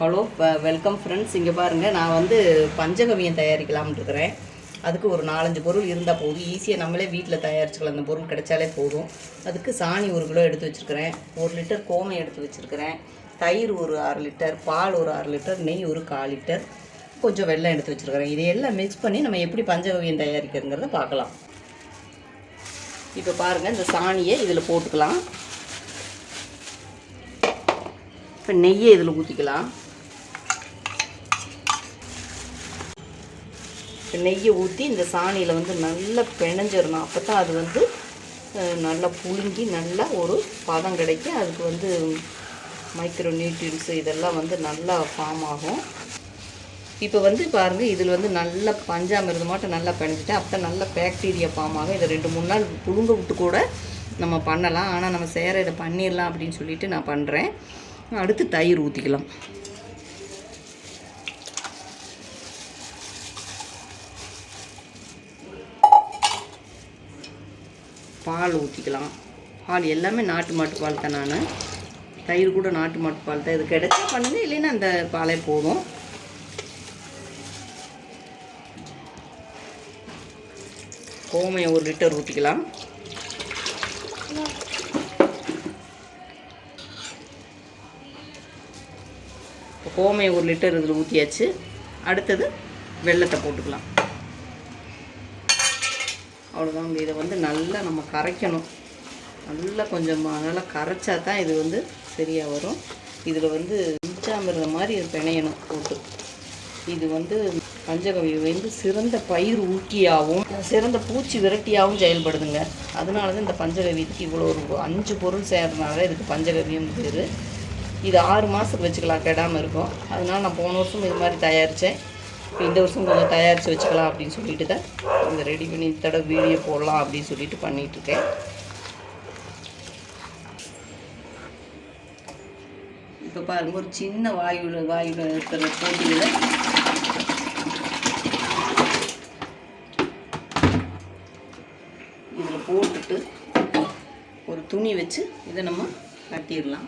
Hello welcome friends இங்கே பாருங்கள் நான் வந்து பஞ்சகவியம் தயாரிக்கலாம்னு இருக்கிறேன் அதுக்கு ஒரு நாலஞ்சு பொருள் இருந்தால் போதும். ஈஸியாக நம்மளே வீட்டில் தயாரிச்சுக்கலாம். அந்த பொருள் கிடைச்சாலே போதும். அதுக்கு சாணி ஒரு கிலோ எடுத்து வச்சுருக்கிறேன். ஒரு லிட்டர் கோமை எடுத்து வச்சுருக்கிறேன். தயிர் ஒரு அரை லிட்டர் பால் ஒரு அரை லிட்டர் நெய் ஒரு கால் லிட்டர் கொஞ்சம் வெள்ளம் எடுத்து வச்சுருக்கிறேன். இதையெல்லாம் மிக்ஸ் பண்ணி நம்ம எப்படி பஞ்சகவியம் தயாரிக்கிறதுங்கிறத பார்க்கலாம். இப்போ பாருங்கள் இந்த சாணியை இதில் போட்டுக்கலாம். இப்போ நெய்யை இதில் ஊற்றிக்கலாம் நெய்யை ஊற்றி இந்த சாணியில் வந்து நல்லா பிணைஞ்சிடணும். அப்போ தான் அது வந்து நல்லா புழுங்கி நல்லா ஒரு பதம் கிடைக்கும். அதுக்கு வந்து மைக்ரோ நியூட்ரியன்ஸு இதெல்லாம் வந்து நல்லா ஃபார்ம் ஆகும். இப்போ வந்து பாருங்கள் இதில் வந்து நல்லா பஞ்சாமிரதம் மட்டும் நல்லா பிணைஞ்சிட்டேன் அப்போ நல்லா பேக்டீரியா ஃபார்ம் ஆகும். இதை ரெண்டு மூணு நாள் புழுங்க விட்டு கூட நம்ம பண்ணலாம். ஆனால் நம்ம சேர இதை பண்ணிடலாம் அப்படின்னு சொல்லிட்டு நான் பண்ணுறேன் அடுத்து தயிர் ஊற்றிக்கலாம் பால் ஊற்றிக்கலாம் பால் எல்லாமே நாட்டு மாட்டு பால் தான் நான். தயிர் கூட நாட்டு மாட்டு பால் தான். இது கிடைச்சா பண்ணுங்க இல்லைன்னா அந்த பாலே போதும். கோமையை ஒரு லிட்டர் ஊற்றிக்கலாம் கோமையை ஒரு லிட்டர் இதில் ஊற்றியாச்சு அடுத்தது வெள்ளத்தை போட்டுக்கலாம். அவ்வளோதாங்க இதை வந்து நல்லா நம்ம கரைக்கணும். நல்லா கொஞ்சம் நல்லா கரைச்சா தான் இது வந்து சரியாக வரும். இதில் வந்து மிச்சாமிரத மாதிரி இது பிணையணும் போட்டு. இது வந்து பஞ்சகவி வந்து சிறந்த பயிர் ஊக்கியாகவும் சிறந்த பூச்சி விரட்டியாகவும் செயல்படுதுங்க. அதனால தான் இந்த பஞ்சகவிக்கு இவ்வளோ ஒரு அஞ்சு பொருள் சேர்றதுனால இதுக்கு பஞ்சகவியும் பேர். இது ஆறு மாதத்துக்கு வச்சுக்கலாம் கெடாமல் இருக்கும். அதனால நான் போன வருஷம் இது மாதிரி தயாரித்தேன் இந்த வருஷம் கொஞ்சம் தயாரித்து வச்சுக்கலாம் அப்படின்னு சொல்லிட்டு தான் இந்த ரெடி பண்ணி இந்த தடவை வீடியோ போடலாம் அப்படின்னு சொல்லிட்டு பண்ணிகிட்ருக்கேன் இப்போ பாருங்க ஒரு சின்ன வாயுல வாயுல இருக்கிற போட்டியில் இதில் போட்டுட்டு ஒரு துணி வச்சு இதை நம்ம கட்டிடலாம்.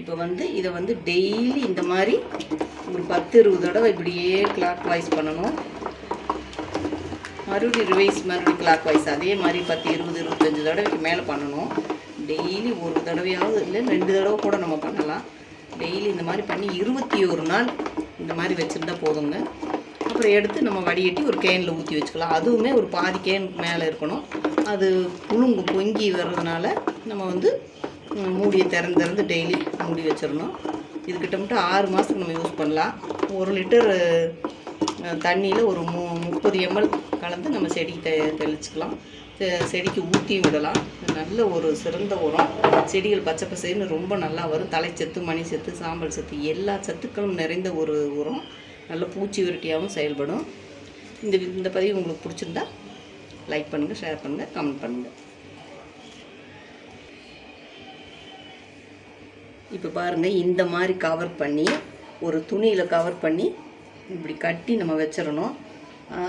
இப்போ வந்து இதை வந்து டெய்லி இந்த மாதிரி ஒரு பத்து இருபது தடவை இப்படியே கிளாக் வைஸ் பண்ணணும். மறுபடியும் ரிவைஸ் மறுபடியும் கிளாக் வைஸ் அதே மாதிரி பத்து இருபது இருபத்தஞ்சு தடவைக்கு மேலே பண்ணணும். டெய்லி ஒரு தடவையாவது இல்லை ரெண்டு தடவை கூட நம்ம பண்ணலாம். டெய்லி இந்த மாதிரி பண்ணி இருபத்தி ஒரு நாள் இந்த மாதிரி வச்சுருந்தா போதுங்க. அப்புறம் எடுத்து நம்ம வடிகட்டி ஒரு கேனில் ஊற்றி வச்சுக்கலாம். அதுவுமே ஒரு பாதி கேன் மேலே இருக்கணும். அது புழுங்கு பொங்கி வர்றதுனால நம்ம வந்து மூடியை திறந்து திறந்து டெய்லி மூடி வச்சிடணும். இது கிட்டமிட்ட ஆறு மாதத்துக்கு நம்ம யூஸ் பண்ணலாம். ஒரு லிட்டர் தண்ணியில் ஒரு மு முப்பது எம்எல் கலந்து நம்ம செடிக்கு தெ தெளிச்சுக்கலாம். செடிக்கு ஊற்றி விடலாம். நல்ல ஒரு சிறந்த உரம். செடிகள் பச்சை பசைன்னு ரொம்ப நல்லா வரும். தலைச்சத்து மணி சத்து சாம்பல் சத்து எல்லா சத்துக்களும் நிறைந்த ஒரு உரம். நல்ல பூச்சி விரட்டியாகவும் செயல்படும். இந்த வி- இந்த பதிவு உங்களுக்கு பிடிச்சிருந்தா லைக் பண்ணுங்கள் ஷேர் பண்ணுங்கள் கமெண்ட் பண்ணுங்கள் இப்போ பாருங்கள் இந்த மாதிரி கவர் பண்ணி ஒரு துணியில் கவர் பண்ணி இப்படி கட்டி நம்ம வச்சிடணும்.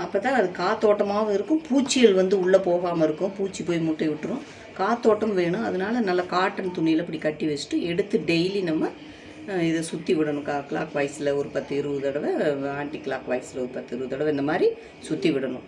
அப்போ தான் அது காத்தோட்டமாகவும் இருக்கும். பூச்சிகள் வந்து உள்ளே போகாமல் இருக்கும். பூச்சி போய் முட்டை விட்டுரும். காத்தோட்டம் வேணும். அதனால நல்லா காட்டன் துணியில் இப்படி கட்டி வச்சுட்டு எடுத்து டெய்லி நம்ம இதை சுற்றி விடணும். கா கிளாக் வாய்ஸில் ஒரு பத்து இருபது தடவை ஆன்டி கிளாக் வைஸில் ஒரு பத்து இருபது தடவை இந்த மாதிரி சுற்றி விடணும்.